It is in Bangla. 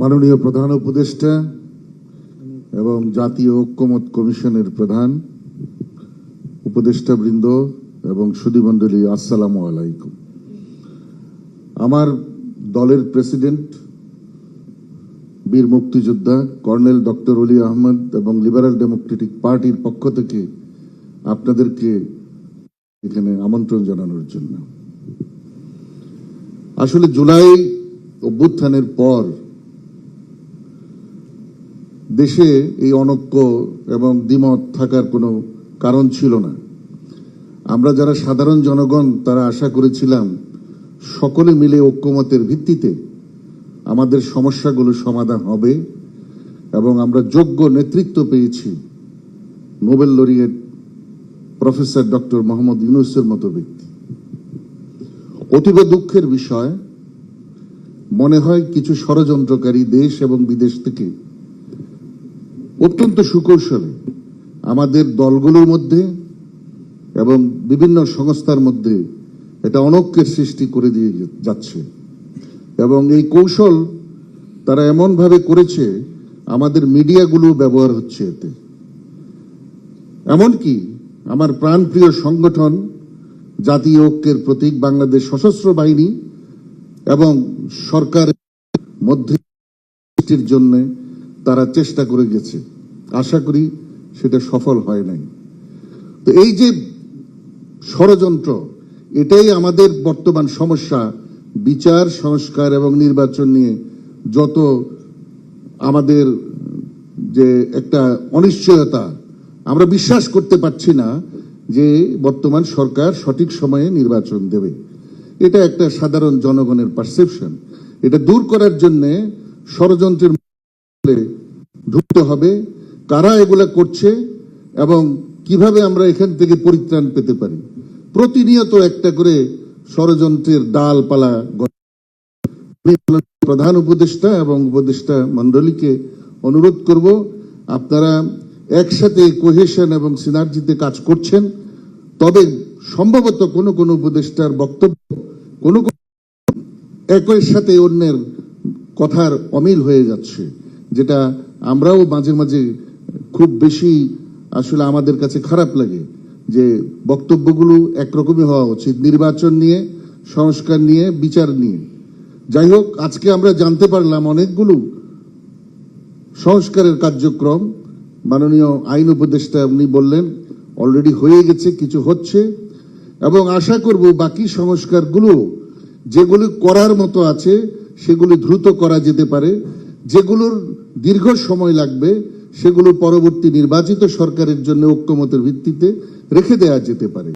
মাননীয় প্রধান উপদেষ্টা এবং জাতীয় ঐক্যমত কমিশনের প্রধান উপদেষ্টা বৃন্দ এবং সুধীমণ্ডলী, আসসালামু আলাইকুম। আমার দলের প্রেসিডেন্ট, বীর মুক্তিযোদ্ধা কর্নেল ডক্টর অলি আহমদ এবং লিবারাল ডেমোক্রেটিক পার্টির পক্ষ থেকে আপনাদেরকে এখানে আমন্ত্রণ জানানোর জন্য। আসলে জুলাই অভ্যুত্থানের পর দেশে এই অনৈক্য এবং দ্বিমত থাকার কোনো কারণ ছিল না। আমরা যারা সাধারণ জনগণ, তারা আশা করেছিলাম সকলে মিলে ঐক্যমতের ভিত্তিতে আমাদের সমস্যাগুলো সমাধান হবে এবং আমরা যোগ্য নেতৃত্ব পেয়েছি Nobel laureate professor doctor Mohammad ইউনুসের মতো ব্যক্তি। অতীব দুঃখের বিষয়, মনে হয় কিছু ষড়যন্ত্রকারী দেশ এবং বিদেশ থেকে অত্যন্ত সুকৌশলে আমাদের দলগুলোর মধ্যে এবং বিভিন্ন সংস্থার মধ্যে এটা অনৈক্যের সৃষ্টি করে দিয়ে যাচ্ছে। এবং এই কৌশল তারা এমনভাবে করেছে, আমাদের মিডিয়াগুলো ব্যবহার হচ্ছে এতে। এমনকি আমার প্রাণপ্রিয় সংগঠন জাতীয় ঐক্যের প্রতীক বাংলাদেশ সশস্ত্র বাহিনী এবং সরকারের মধ্যে জন্য তারা চেষ্টা করে গেছে। আশা করি সেটা সফল হয় নাই। তো এই যে ষড়যন্ত্র, এটাই আমাদের বর্তমান সমস্যা। বিচার, সংস্কার এবং নির্বাচন নিয়ে যত আমাদের যে একটা অনিশ্চয়তা, আমরা বিশ্বাস করতে পারছি না যে বর্তমান সরকার সঠিক সময়ে নির্বাচন দেবে। এটা একটা সাধারণ জনগণের পারসেপশন এটা দূর করার জন্যে ষড়যন্ত্রের ঢুকতে হবে, কারা এগুলা করছে এবং কীভাবে আমরা এখান থেকে পরিত্রাণ পেতে পারি প্রতিনিয়ত একটা করে ষড়যন্ত্রের ডালপালা গড়ে। আমি প্রধান উপদেষ্টা এবং উপদেষ্টা মন্ডলীকে অনুরোধ করব, আপনারা একসাথে কোহেশন এবং সিনার্জিতে কাজ করছেন, তবে সম্ভবত কোনো কোনো উপদেষ্টার বক্তব্য কোনো কোনো একই সাথে অন্যের কথার অমিল হয়ে যাচ্ছে যেটা আমরাও মাঝে মাঝে খুব বেশি আসলে আমাদের কাছে খারাপ লাগে যে বক্তব্যগুলো একরকমই হওয়া উচিত। নির্বাচন নিয়ে, সংস্কার নিয়ে, বিচার নিয়ে। যাই হোক, আজকে আমরা জানতে পারলাম অনেকগুলো সংস্কারের কার্যক্রম। মাননীয় আইন উপদেষ্টা উনি বললেন, অলরেডি হয়ে গেছে, কিছু হচ্ছে। এবং আশা করব বাকি সংস্কারগুলো যেগুলি করার মতো আছে, সেগুলি দ্রুত করা যেতে পারে। যেগুলোর দীর্ঘ সময় লাগবে সেগুলো পরবর্তী নির্বাচিত সরকারের জন্য ঐক্যমতের ভিত্তিতে রেখে দেওয়া যেতে পারে।